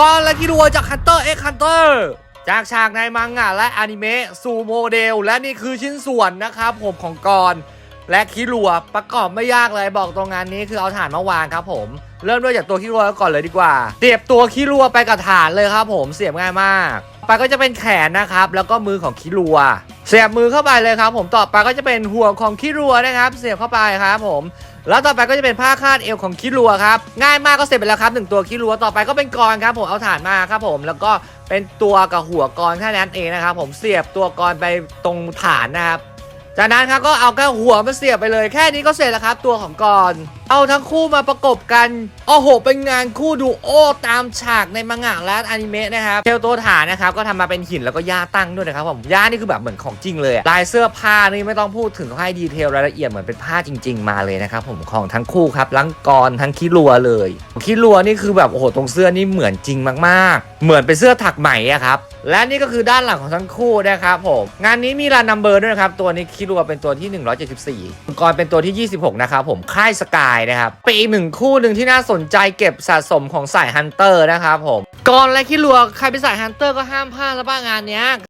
ก่อนและคิรัวจาก Hunter x Hunter จากฉากในมังงะและอนิเมะสู่โมเดล และนี่คือชิ้นส่วนนะครับผมของกรและคิรัวประกอบไม่ยากเลยบอกตรงงานนี้คือเอาฐานมาวางครับผมเริ่มด้วยจากตัวคิรัวก่อนเลยดีกว่าเสียบตัวคิรัวไปกับฐานเลยครับผมเสียบง่ายมาก ไปก็จะเป็นแขนนะครับ แล้วก็มือของคิรัว เสียบมือเข้าไปเลยครับ ผมต่อไปก็จะเป็นห่วงของคิรัวนะครับ เสียบเข้าไปครับผมแล้วต่อไปก็จะเป็นผ้าคาดเอวของคิรัวครับง่ายมากก็เสร็จไปแล้วครับหนึ่งตัวคิรัวต่อไปก็เป็นกรครับผมเอาฐานมาครับผมแล้วก็เป็นตัวกับหัวกรแค่นั้นเองนะครับผมเสียบตัวกรไปตรงฐานนะครับจากนั้นครับก็เอาแค่หัวมาเสียบไปเลยแค่นี้ก็เสร็จแล้วครับ ตัวของกรเอาทั้งคู่มาประกบกันโอ้โห เป็นงานคู่ดูโอตามฉากในมังงะและอนิเมะนะครับเทลตัวฐานนะครับก็ทำมาเป็นหินแล้วก็ย่าตั้งด้วยนะครับผมย่านี่คือแบบเหมือนของจริงเลยลายเสื้อผ้านี่ไม่ต้องพูดถึงเขาให้ดีเทลรายละเอียดเหมือนเป็นผ้าจริง ๆ มาเลยนะครับผมของทั้งคู่ครับลังกรทั้งคิรัวเลยคิรัวนี่คือแบบโอ้โหตรงเสื้อนี่เหมือนจริงมากๆ เหมือนเป็นเสื้อถักไหมอะครับและนี่ก็คือด้านหลังของทั้งคู่นะครับผม งานนี้มีรันนัมเบอร์ด้วยนะครับ ตัวนี้คิรัวเป็นตัวที่ 174มังกรเป็นตัวที่ 26 นะครับผม ค่ายสกายนะครับเป็นอีกหนึ่งคู่หนึ่งที่น่าสนใจเก็บสะสมของสายฮันเตอร์นะครับผมก่อนและคิรัวใครเป็นสายฮันเตอร์ก็ห้ามพลาดแล้วบ้างงานเนี้ย